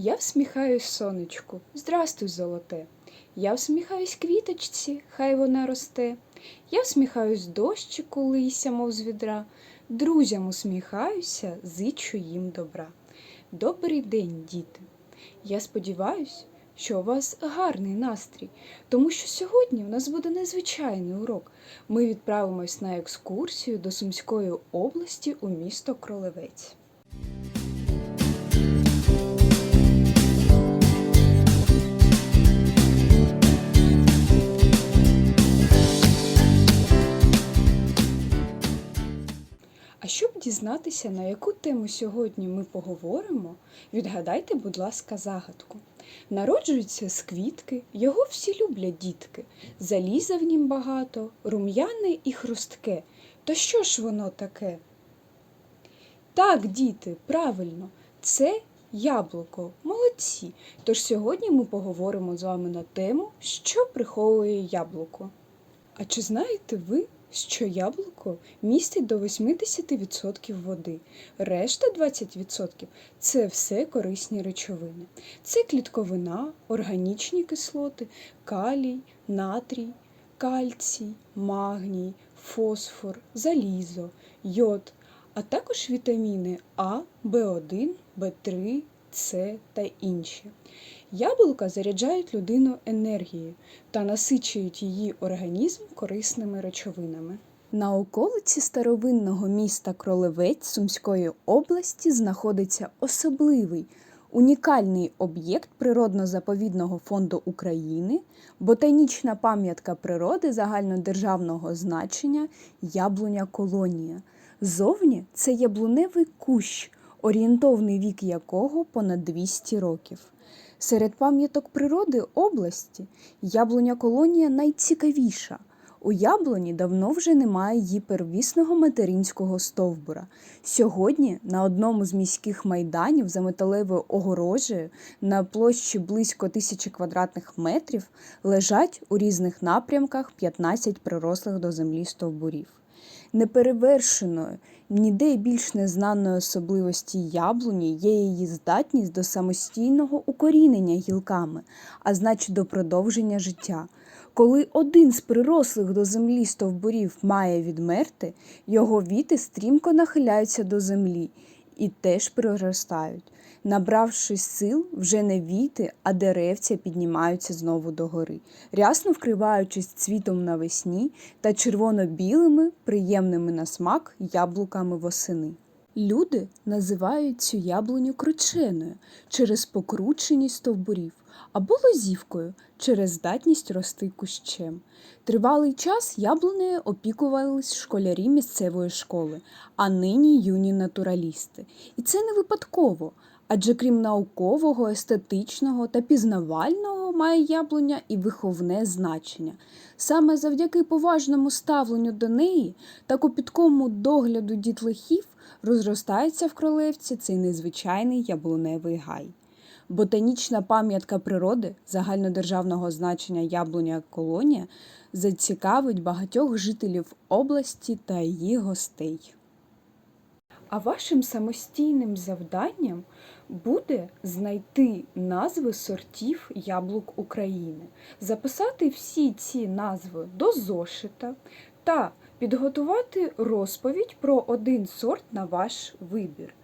Я всміхаюсь сонечку, здрастуй, золоте. Я всміхаюсь квіточці, хай вона росте. Я всміхаюсь дощику, лися, мов з відра. Друзям усміхаюся, зичу їм добра. Добрий день, діти. Я сподіваюсь, що у вас гарний настрій, тому що сьогодні у нас буде незвичайний урок. Ми відправимось на екскурсію до Сумської області у місто Кролевець. Дізнатися, на яку тему сьогодні ми поговоримо, відгадайте, будь ласка, загадку. Народжується з квітки, його всі люблять дітки. Заліза в нім багато, рум'яне і хрустке. То що ж воно таке? Так, діти, правильно, це яблуко. Молодці. Тож сьогодні ми поговоримо з вами на тему, що приховує яблуко. А чи знаєте ви, що яблуко містить до 80% води, решта 20% це все корисні речовини. Це клітковина, органічні кислоти, калій, натрій, кальцій, магній, фосфор, залізо, йод, а також вітаміни А, В1, В3, С та інші. Яблука заряджають людину енергією та насичують її організм корисними речовинами. На околиці старовинного міста Кролевець Сумської області знаходиться особливий унікальний об'єкт природно-заповідного фонду України, ботанічна пам'ятка природи загальнодержавного значення яблуня колонія. Зовні це яблуневий кущ, орієнтовний вік якого понад 200 років. Серед пам'яток природи області яблуня колонія найцікавіша. У яблуні давно вже немає її первісного материнського стовбура. Сьогодні на одному з міських майданів за металевою огорожею на площі близько тисячі квадратних метрів лежать у різних напрямках 15 прирослих до землі стовбурів. Неперевершеною, ніде більш незнаною особливості яблуні є її здатність до самостійного укорінення гілками, а значить до продовження життя. Коли один з прирослих до землі стовбурів має відмерти, його віти стрімко нахиляються до землі і теж приростають. Набравши сил, вже не віти, а деревця піднімаються знову догори, рясно вкриваючись цвітом навесні та червоно-білими, приємними на смак яблуками восени. Люди називають цю яблуню крученою через покрученість стовбурів або лозівкою через здатність рости кущем. Тривалий час яблунею опікувались школярі місцевої школи, а нині юні натуралісти. І це не випадково. Адже крім наукового, естетичного та пізнавального має яблуня і виховне значення. Саме завдяки поважному ставленню до неї та копіткому догляду дітлахів розростається в кролевці цей незвичайний яблуневий гай. Ботанічна пам'ятка природи загальнодержавного значення яблуня колонія зацікавить багатьох жителів області та її гостей. А вашим самостійним завданням буде знайти назви сортів яблук України, записати всі ці назви до зошита та підготувати розповідь про один сорт на ваш вибір.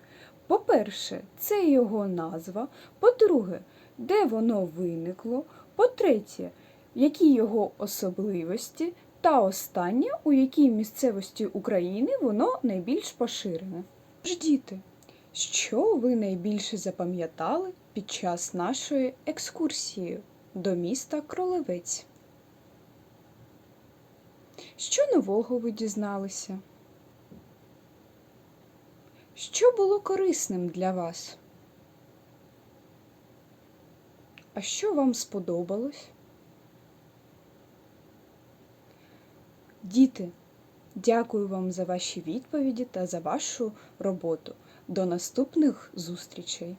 По-перше, це його назва. По-друге, де воно виникло. По-третє, які його особливості. Та останнє, у якій місцевості України воно найбільш поширене. Тож, діти, що ви найбільше запам'ятали під час нашої екскурсії до міста Кролевець? Що нового ви дізналися? Що було корисним для вас? А що вам сподобалось? Діти, дякую вам за ваші відповіді та за вашу роботу. До наступних зустрічей!